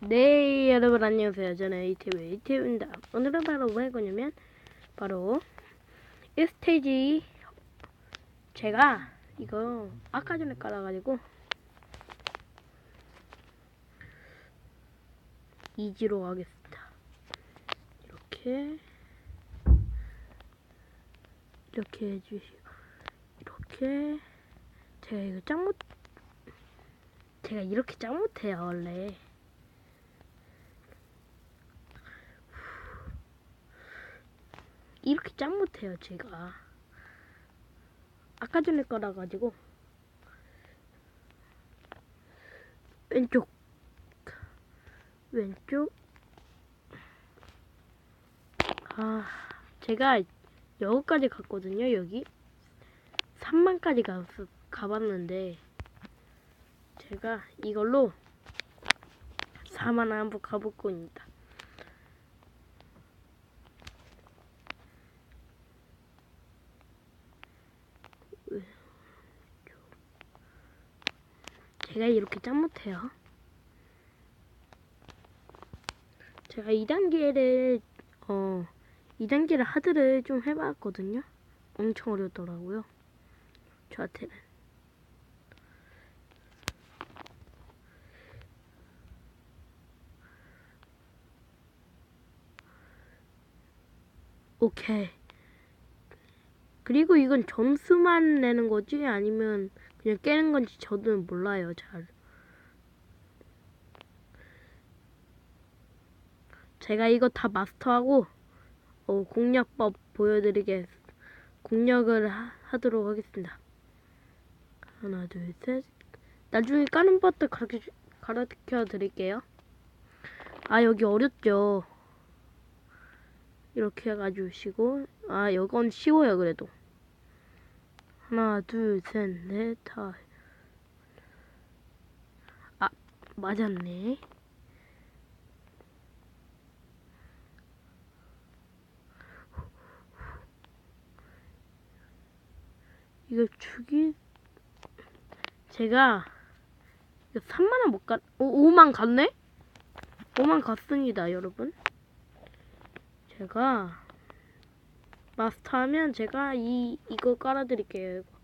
네 여러분 안녕하세요. 저는 이티브 이티브입니다. 오늘은 바로 뭐할 거냐면 바로 1스테이지 제가 이거 아까 전에 깔아가지고 이지로 하겠습니다. 이렇게 이렇게 해주시고 이렇게. 제가 이거 짱 못 제가 이렇게 짱 못해요 원래 이렇게 짱 못해요 제가. 아까 전에 거라 가지고. 왼쪽. 왼쪽. 아 제가 여기까지 갔거든요 여기. 3만까지 가, 가봤는데 제가 이걸로 4만 한번 가볼 겁니다 제가 이렇게 짱 못해요. 제가 2단계를 어 2단계를 하드를 좀 해봤거든요. 엄청 어렵더라고요. 저한테는. 오케이. 그리고 이건 점수만 내는 거지 아니면 그냥 깨는 건지 저도 몰라요 잘. 제가 이거 다 마스터하고 어, 공략법 보여드리게 공략을 하, 하도록 하겠습니다. 하나 둘 셋. 나중에 까는 법도 가르쳐 가르쳐 드릴게요. 아 여기 어렵죠. 이렇게 해가지고 아 이건 쉬워요 그래도. 하나, 둘, 셋, 넷, 다. 아, 맞았네. 이거 주기 제가 이거 3만 원 못 갔, 오, 5만 갔네? 5만 갔습니다, 여러분. 제가 마스터하면 제가 이 이거 깔아드릴게요. 이거.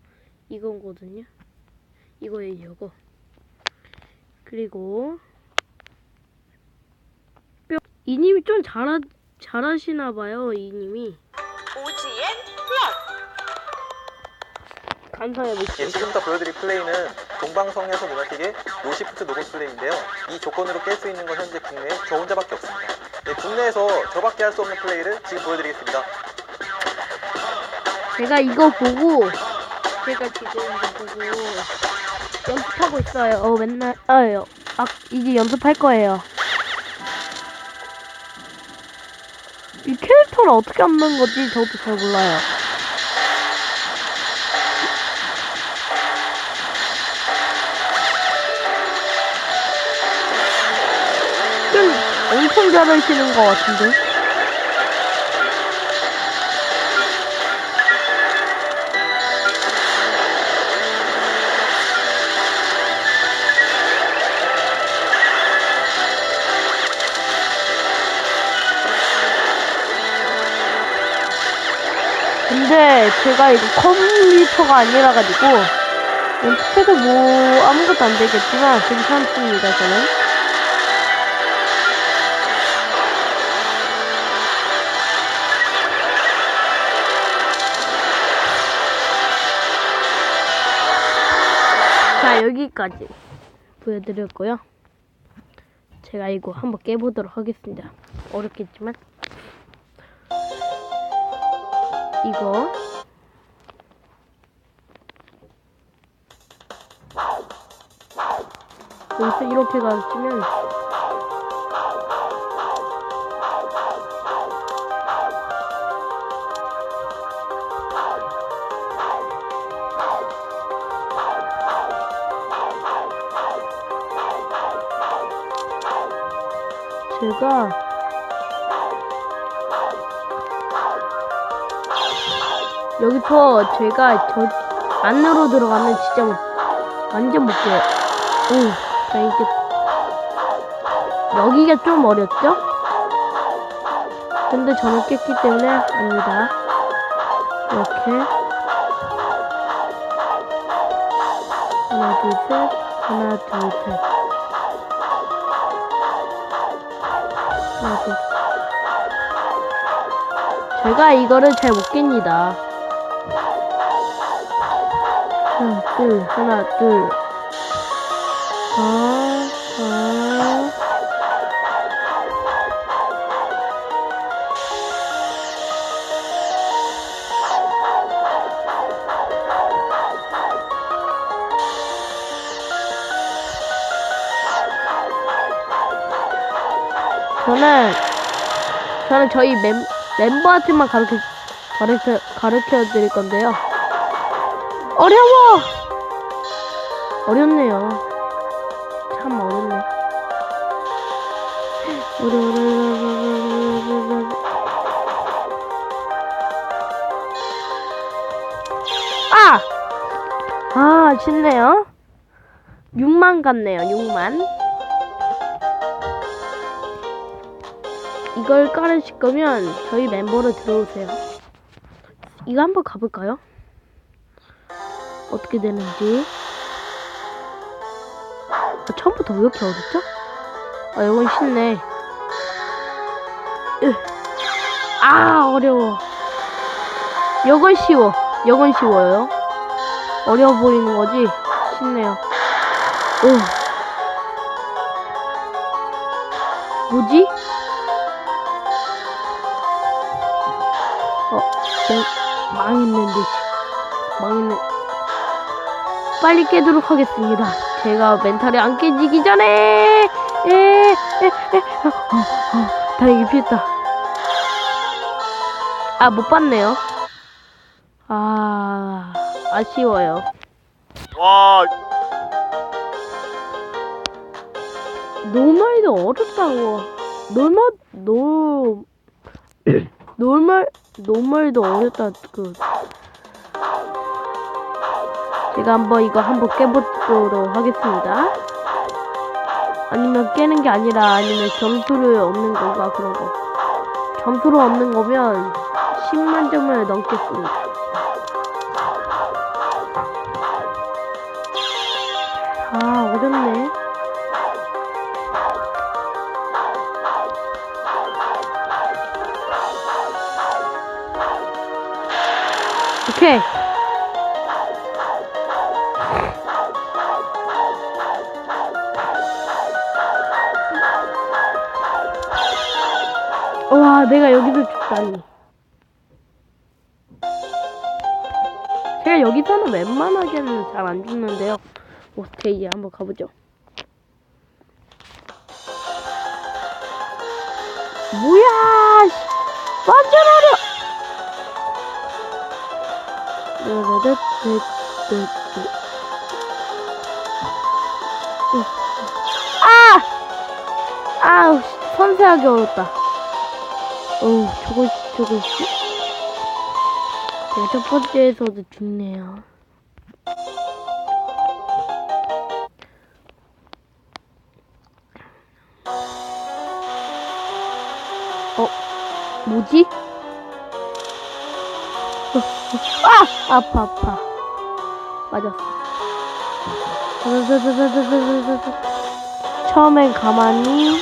이거거든요. 이거예요, 이거. 그리고 뿅. 이님이 좀 잘하 잘하시나 봐요, 이님이. 오지엔 감사해요, 예, 미치. 지금부터 보여드릴 플레이는 동방성에서 문화틱의 노시프트 노고 플레이인데요. 이 조건으로 깰 수 있는 건 현재 국내에 저 혼자밖에 없습니다. 네, 국내에서 저밖에 할 수 없는 플레이를 지금 보여드리겠습니다. 제가 이거 보고 제가 지금 이거 보고 연습하고 있어요. 어, 맨날 아요. 아, 이제 연습할 거예요. 이 캐릭터를 어떻게 얻는 건지 저도 잘 몰라요. 좀 엄청 잘하시는 것 같은데. 근데 제가 이거 컴퓨터가 아니라 가지고 연습해도 뭐 아무것도 안 되겠지만 괜찮습니다 저는. 자 여기까지 보여드렸고요. 제가 이거 한번 깨보도록 하겠습니다. 어렵겠지만 이거. 여기서 이렇게 가르치면 제가 여기서 제가 저 안으로 들어가면 진짜 못, 완전 못 깨요. 오, 자 이제 여기가 좀 어렵죠? 근데 저는 깼기 때문에 압니다. 이렇게 하나 둘 셋 하나 둘 셋 하나 둘 제가 이거를 잘 못 깹니다. 하나 둘 하나 둘 아, 아. 저는 저는 저희 멤, 멤버한테만 가르쳐 가르쳐 가르쳐 드릴 건데요. 어려워. 어렵네요. 참 어렵네. 아! 아, 쉽네요. 6만 같네요, 6만. 이걸 깔으실 거면 저희 멤버로 들어오세요. 이거 한번 가볼까요? 어떻게 되는지. 아, 처음부터 왜 이렇게 어렵죠? 아, 이건 쉽네. 으. 아, 어려워. 이건 쉬워. 이건 쉬워요. 어려워 보이는 거지? 쉽네요. 오. 뭐지? 어, 맹, 망했는데, 씨. 망했네. 빨리 깨도록 하겠습니다. 제가 멘탈이 안 깨지기 전에, 에, 에, 에, 어, 어, 어, 다행히 피했다. 아, 못 봤네요. 아, 아쉬워요. 와, 노말도 어렵다고. 노말, 노, 노말, 노말도 어렵다, 그. 제가 한번 이거 한번 깨보도록 하겠습니다. 아니면 깨는 게 아니라 아니면 점수를 얻는 건가 그런 거. 점수를 얻는 거면 10만 점을 넘겠습니다. 아, 어렵네. 오케이. 와, 내가 여기서 죽다니. 제가 여기서는 웬만하게는 잘 안 죽는데요. 오케이, 한번 가보죠. 뭐야! 씨. 완전 어려! 아! 아우, 씨, 섬세하게 어렵다. 어우, 저거, 저거, 씨. 제가 첫 번째에서도 죽네요. 어, 뭐지? 아! 아파, 아파. 맞았어. 처음엔 가만히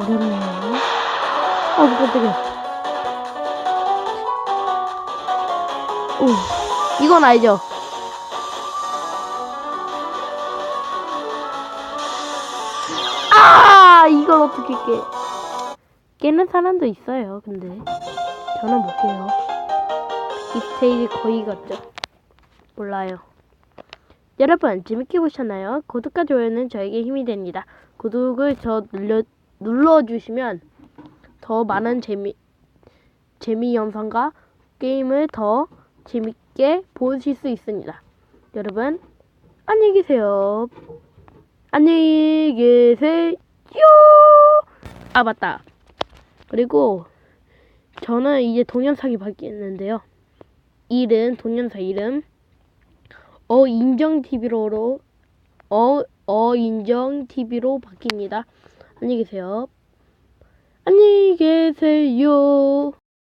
어렵네요. 아, 깜짝이야. 오, 이건 알죠? 아, 이걸 어떻게 깨? 깨는 사람도 있어요, 근데. 저는 못 깨요. 이 스테이지 거의 같죠? 몰라요. 여러분, 재밌게 보셨나요? 구독과 좋아요는 저에게 힘이 됩니다. 구독을 저 눌러, 눌러주시면 더 많은 재미, 재미 영상과 게임을 더 재밌게 보실 수 있습니다. 여러분, 안녕히 계세요. 안녕히 계세요. 아, 맞다. 그리고 저는 이제 동영상이 바뀌었는데요. 이름, 동영상 이름, 어, 인정 TV로, 어, 어 인정 TV로 바뀝니다. 안녕히 계세요. 안녕히 계세요.